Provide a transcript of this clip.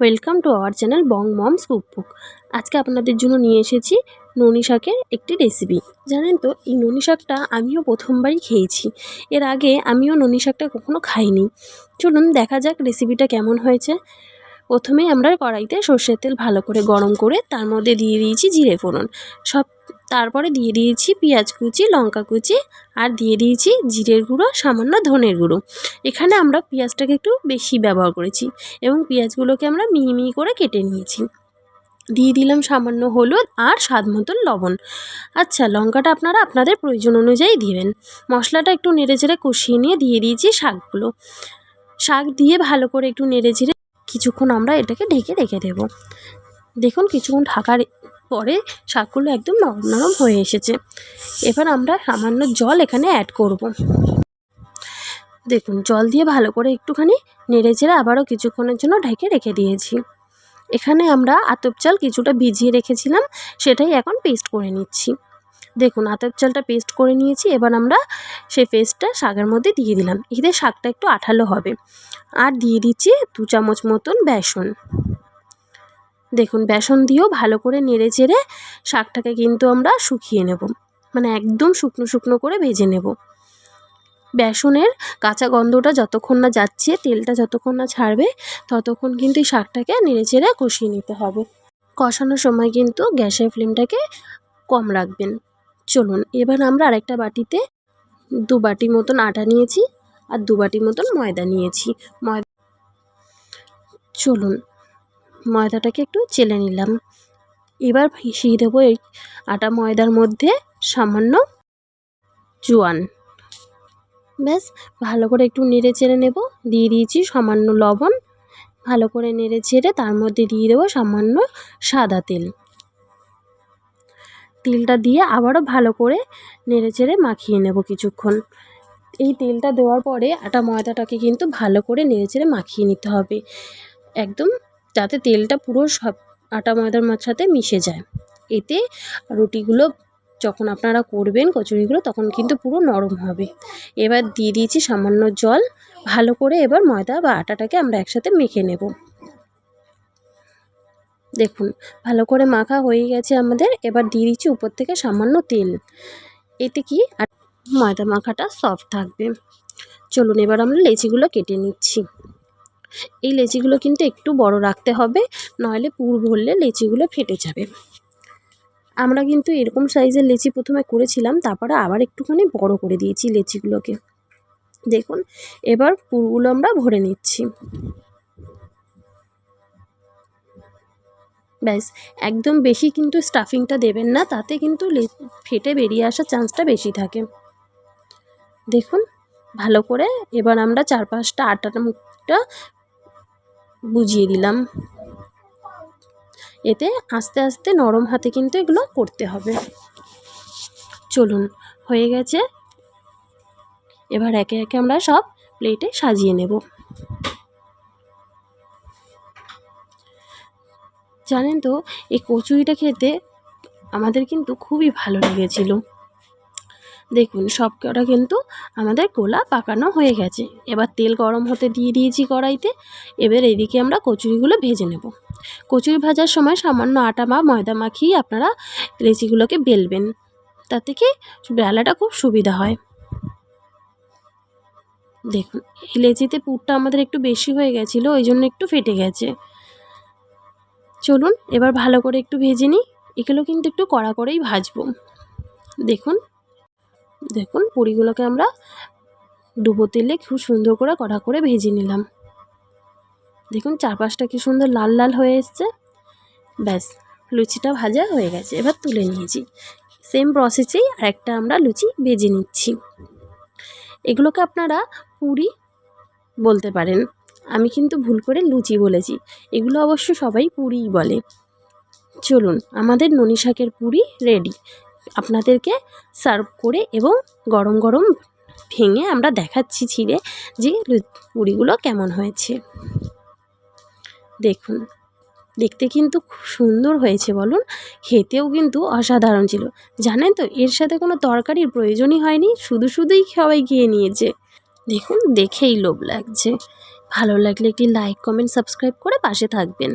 Welcome to our channel Bong Moms Cookbook আজকে আপনাদের জন্য নিয়ে এসেছি ননি শাকের একটি রেসিপি জানেন তো, এই ননি শাকটা আমিও প্রথমবারই খেয়েছি। এর আগে আমিও ননি শাকটা কখনও খাইনি। চলুন দেখা যাক রেসিপিটা কেমন হয়েছে। প্রথমে আমরা কড়াইতে সর্ষের তেল ভালো করে গরম করে তার মধ্যে দিয়ে দিয়েছি জিরে ফোড়ন। সব তারপরে দিয়ে দিয়েছি পেঁয়াজ কুচি, লঙ্কা কুচি আর দিয়ে দিয়েছি জিরের গুঁড়ো, সামান্য ধনের গুঁড়ো। এখানে আমরা পেঁয়াজটাকে একটু বেশি ব্যবহার করেছি এবং পেঁয়াজগুলোকে আমরা মিহি মিহি করে কেটে নিয়েছি। দিয়ে দিলাম সামান্য হলুদ আর স্বাদ মতন লবণ। আচ্ছা লঙ্কাটা আপনারা আপনাদের প্রয়োজন অনুযায়ী দিবেন। মশলাটা একটু নেড়ে চেড়ে কষিয়ে নিয়ে দিয়ে দিয়েছি শাকগুলো। শাক দিয়ে ভালো করে একটু নেড়ে চেড়ে কিছুক্ষণ আমরা এটাকে ঢেকে রেখে দেব। দেখুন, কিছুক্ষণ ঢাকার পরে শাকগুলো একদম নরম নরম হয়ে এসেছে। এবার আমরা সামান্য জল এখানে অ্যাড করব। দেখুন, জল দিয়ে ভালো করে একটুখানি নেড়ে চেড়ে আবারও কিছুক্ষণের জন্য ঢেকে রেখে দিয়েছি। এখানে আমরা আতপ চাল কিছুটা ভিজিয়ে রেখেছিলাম, সেটাই এখন পেস্ট করে নিচ্ছি। দেখুন, আতপ চালটা পেস্ট করে নিয়েছি, এবার আমরা সেই পেস্টটা শাকের মধ্যে দিয়ে দিলাম। এতে শাকটা একটু আঠালো হবে। আর দিয়ে দিচ্ছি দু চামচ মতন বেসন। দেখুন, বেসন দিয়েও ভালো করে নেড়ে চেড়ে শাকটাকে কিন্তু আমরা শুকিয়ে নেব। মানে একদম শুকনো শুকনো করে ভেজে নেব। বেসনের কাঁচা গন্ধটা যতক্ষণ না যাচ্ছে, তেলটা যতক্ষণ না ছাড়বে, ততক্ষণ কিন্তু এই শাকটাকে নেড়ে চেড়ে কষিয়ে নিতে হবে। কষানোর সময় কিন্তু গ্যাসের ফ্লেমটাকে কম রাখবেন। চলুন, এবার আমরা আরেকটা বাটিতে দু বাটি মতন আটা নিয়েছি আর দু বাটি মতন ময়দা নিয়েছি। ময়দা চলুন ময়দাটাকে একটু চেলে নিলাম। এবার মিশিয়ে দেবো এই আটা ময়দার মধ্যে সামান্য জোয়ান। ব্যাস, ভালো করে একটু নেড়ে চেড়ে নেব। দিয়ে দিয়েছি সামান্য লবণ। ভালো করে নেড়ে চেড়ে তার মধ্যে দিয়ে দেবো সামান্য সাদা তেল। তেলটা দিয়ে আবারও ভালো করে নেড়ে চেড়ে মাখিয়ে নেব কিছুক্ষণ। এই তেলটা দেওয়ার পরে আটা ময়দাটাকে কিন্তু ভালো করে নেড়ে চেড়ে মাখিয়ে নিতে হবে। একদম যাতে তেলটা পুরো সব আটা, ময়দার সাথে মিশে যায়। এতে রুটিগুলো যখন আপনারা করবেন কচুরিগুলো, তখন কিন্তু পুরো নরম হবে। এবার দিয়ে দিয়েছি সামান্য জল। ভালো করে এবার ময়দা বা আটাটাকে আমরা একসাথে মেখে নেব। দেখুন, ভালো করে মাখা হয়ে গেছে আমাদের। এবার দিয়ে দিচ্ছি উপর থেকে সামান্য তেল। এতে কি ময়দা মাখাটা সফট থাকবে। চলুন, এবার আমরা লেচিগুলো কেটে নিচ্ছি। এই লেচিগুলো কিন্তু একটু বড় রাখতে হবে, নইলে পুর ভরলে লেচিগুলো ফেটে যাবে। আমরা কিন্তু এরকম সাইজের লেচি প্রথমে করেছিলাম, তারপরে আবার একটুখানি বড় করে দিয়েছি লেচিগুলোকে। দেখুন, এবার পুরগুলো আমরা ভরে নিচ্ছি। ব্যাস, একদম বেশি কিন্তু স্টাফিংটা দেবেন না, তাতে কিন্তু ফেটে বেরিয়ে আসার চান্সটা বেশি থাকে। দেখুন, ভালো করে এবার আমরা চার পাঁচটা আটাটা মুখটা বুঝিয়ে দিলাম। এতে আস্তে আস্তে নরম হাতে কিন্তু এগুলো করতে হবে। চলুন, হয়ে গেছে। এবার একে একে আমরা সব প্লেটে সাজিয়ে নেব। জানেন তো, এই কচুরিটা খেতে আমাদের কিন্তু খুবই ভালো লেগেছিল। দেখুন, সব কটা কিন্তু আমাদের কোলা পাকানো হয়ে গেছে। এবার তেল গরম হতে দিয়ে দিয়েছি কড়াইতে। এবার এদিকে আমরা কচুরিগুলো ভেজে নেব। কচুরি ভাজার সময় সামান্য আটা বা ময়দা মাখিয়ে আপনারা লেচিগুলোকে বেলবেন। তাতে কি বেলাটা খুব সুবিধা হয়। দেখুন, এই লেচিতে পুরটা আমাদের একটু বেশি হয়ে গেছিল, ওই জন্য একটু ফেটে গেছে। চলুন, এবার ভালো করে একটু ভেজে নিই। এগুলো কিন্তু একটু কড়া করেই ভাজবো। দেখুন দেখুন, পুরিগুলোকে আমরা ডুবো তেলে খুব সুন্দর করে কড়া করে ভেজে নিলাম। দেখুন, চারপাশটা কি সুন্দর লাল লাল হয়ে এসছে। ব্যাস, লুচিটা ভাজা হয়ে গেছে। এবার তুলে নিয়েছি। সেম প্রসেসেই আরেকটা আমরা লুচি ভেজে নিচ্ছি। এগুলোকে আপনারা পুরি বলতে পারেন। আমি কিন্তু ভুল করে লুচি বলেছি। এগুলো অবশ্য সবাই পুরিই বলে। চলুন, আমাদের ননি শাকের পুরি রেডি। আপনাদেরকে সার্ভ করে এবং গরম গরম ভেঙে আমরা দেখাচ্ছি ছিঁড়ে যে পুরিগুলো কেমন হয়েছে। দেখুন, দেখতে কিন্তু খুব সুন্দর হয়েছে বলুন, খেতেও কিন্তু অসাধারণ ছিল। জানেন তো, এর সাথে কোনো তরকারির প্রয়োজনই হয়নি, শুধু শুধুই সবাই গিয়ে নিয়েছে। দেখুন, দেখেই লোভ লাগছে। ভালো লাগলে একটি লাইক কমেন্ট সাবস্ক্রাইব করে পাশে থাকবেন।